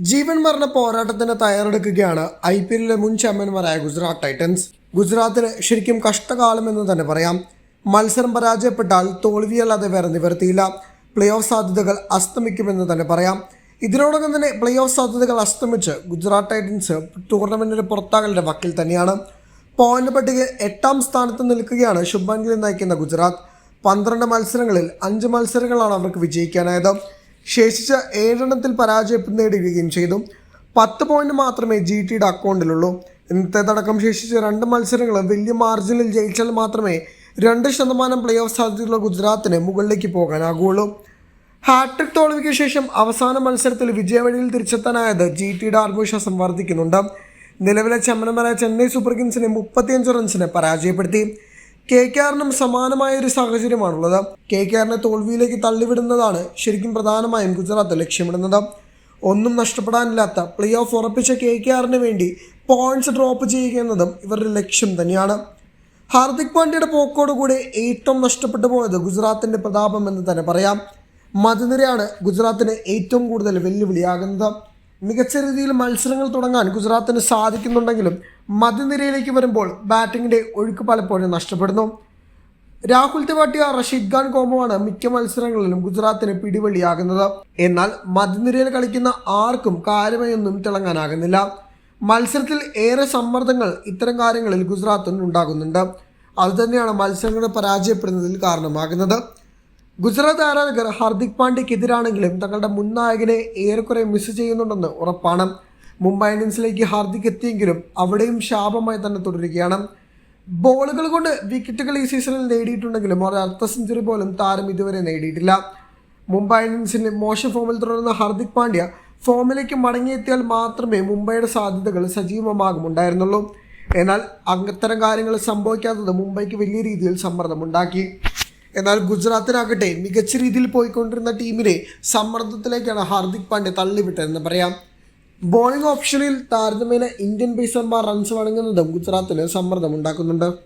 ജീവൻ മരണ പോരാട്ടത്തിന് തയ്യാറെടുക്കുകയാണ് I P എല്ലിലെ മുൻ ചാമ്പ്യന്മാരായ ഗുജറാത്ത് ടൈറ്റൻസ്. ഗുജറാത്തിന് ശരിക്കും കഷ്ടകാലം എന്ന് തന്നെ പറയാം. മത്സരം പരാജയപ്പെട്ടാൽ തോൽവിയല്ലാതെ വേറെ നിവർത്തിയില്ല പ്ലേ ഓഫ് സാധ്യതകൾ അസ്തമിക്കുമെന്ന് തന്നെ പറയാം. ഇതിനോടകം തന്നെ പ്ലേ ഓഫ് സാധ്യതകൾ അസ്തമിച്ച് ഗുജറാത്ത് ടൈറ്റൻസ് ടൂർണമെന്റിന് പുറത്താകലിന്റെ വക്കിൽ തന്നെയാണ്. പോയിന്റ് പട്ടികയിൽ എട്ടാം സ്ഥാനത്ത് നിൽക്കുകയാണ് ശുഭാൻ ഗിൽ നയിക്കുന്ന ഗുജറാത്ത്. പന്ത്രണ്ട് മത്സരങ്ങളിൽ അഞ്ച് മത്സരങ്ങളാണ് അവർക്ക് വിജയിക്കാനായത്. ശേഷിച്ച ഏഴെണ്ണത്തിൽ പരാജയം നേടുകയും ചെയ്തു. പത്ത് പോയിന്റ് മാത്രമേ ജി ടിയുടെ അക്കൗണ്ടിലുള്ളൂ ഇന്നത്തേതടക്കം ശേഷിച്ച രണ്ട് മത്സരങ്ങൾ വലിയ മാർജിനിൽ ജയിച്ചാൽ മാത്രമേ രണ്ട് ശതമാനം പ്ലേ ഓഫ് സാധ്യതയുള്ള ഗുജറാത്തിന് മുകളിലേക്ക് പോകാനാകുള്ളൂ. ഹാട്രിക് തോൽവിക്ക് ശേഷം അവസാന മത്സരത്തിൽ വിജയവഴിയിൽ തിരിച്ചെത്താനായത് ജി ടിയുടെ ആത്മവിശ്വാസം വർദ്ധിക്കുന്നുണ്ട്. നിലവിലെ ചമ്മനമരായ ചെന്നൈ സൂപ്പർ കിങ്സിനെ മുപ്പത്തിയഞ്ച് റൺസിന് പരാജയപ്പെടുത്തി. കെ കെ ആറിനും സമാനമായ ഒരു സാഹചര്യമാണുള്ളത്. കെ കെ ആറിനെ തോൽവിയിലേക്ക് തള്ളിവിടുന്നതാണ് ശരിക്കും പ്രധാനമായും ഗുജറാത്ത് ലക്ഷ്യമിടുന്നത്. ഒന്നും നഷ്ടപ്പെടാനില്ലാത്ത പ്ലേ ഓഫ് ഉറപ്പിച്ച കെ കെ ആറിന് വേണ്ടി പോയിന്റ്സ് ഡ്രോപ്പ് ചെയ്യുക എന്നതും ഇവരുടെ ലക്ഷ്യം തന്നെയാണ്. ഹാർദിക് പാണ്ഡ്യയുടെ പോക്കോടുകൂടി ഏറ്റവും നഷ്ടപ്പെട്ടു പോയത് ഗുജറാത്തിന്റെ പ്രതാപം എന്ന് തന്നെ പറയാം. മധുനിരയാണ് ഗുജറാത്തിന് ഏറ്റവും കൂടുതൽ വെല്ലുവിളിയാകുന്നത്. മികച്ച രീതിയിൽ മത്സരങ്ങൾ തുടങ്ങാൻ ഗുജറാത്തിന് സാധിക്കുന്നുണ്ടെങ്കിലും മധ്യനിരയിലേക്ക് വരുമ്പോൾ ബാറ്റിങ്ങിന്റെ ഒഴുക്ക് പലപ്പോഴും നഷ്ടപ്പെടുന്നു. രാഹുൽ തെവാട്ടിയ റഷീദ് ഖാൻ കോംബോയാണ് മിക്ക മത്സരങ്ങളിലും ഗുജറാത്തിന് പിടിവള്ളിയാകുന്നത്. എന്നാൽ മധ്യനിരയിൽ കളിക്കുന്ന ആർക്കും കാര്യമായൊന്നും തിളങ്ങാനാകുന്നില്ല. മത്സരത്തിൽ ഏറെ സമ്മർദ്ദങ്ങൾ ഇത്തരം കാര്യങ്ങളിൽ ഗുജറാത്തിന് ഉണ്ടാകുന്നുണ്ട്. അതുതന്നെയാണ് മത്സരങ്ങൾ പരാജയപ്പെടുന്നതിൽ കാരണമാകുന്നത്. ഗുജറാത്ത് ആരാധകർ ഹാർദിക് പാണ്ഡ്യക്കെതിരാണെങ്കിലും തങ്ങളുടെ മുൻ നായകനെ ഏറെക്കുറെ മിസ് ചെയ്യുന്നുണ്ടെന്ന് ഉറപ്പാണ്. മുംബൈ ഇന്ത്യൻസിലേക്ക് ഹാർദിക് എത്തിയെങ്കിലും അവിടെയും ശാപമായി തന്നെ തുടരുകയാണ്. ബോളുകൾ കൊണ്ട് വിക്കറ്റുകൾ ഈ സീസണിൽ നേടിയിട്ടുണ്ടെങ്കിലും ഒരു അർദ്ധ സെഞ്ചുറി പോലും താരം ഇതുവരെ നേടിയിട്ടില്ല. മുംബൈ ഇന്ത്യൻസിന്റെ മോശം ഫോമിൽ തുടരുന്ന ഹാർദിക് പാണ്ഡ്യ ഫോമിലേക്ക് മടങ്ങിയെത്തിയാൽ മാത്രമേ മുംബൈയുടെ സാധ്യതകൾ സജീവമാകുമുണ്ടായിരുന്നുള്ളൂ. എന്നാൽ അത്തരം കാര്യങ്ങൾ സംഭവിക്കാത്തത് മുംബൈക്ക് വലിയ രീതിയിൽ സമ്മർദ്ദമുണ്ടാക്കി. എന്നാൽ ഗുജറാത്തിനാകട്ടെ മികച്ച രീതിയിൽ പോയിക്കൊണ്ടിരുന്ന ടീമിനെ സമ്മർദ്ദത്തിലേക്കാണ് ഹാർദിക് പാണ്ഡ്യ തള്ളിവിട്ടതെന്ന് പറയാം. ബോളിംഗ് ഓപ്ഷനിൽ താരതമ്യേന ഇന്ത്യൻ പേസർമാർ റൺസ് വഴങ്ങുന്നതും ഗുജറാത്തിന് സമ്മർദ്ദമുണ്ടാക്കുന്നുണ്ട്.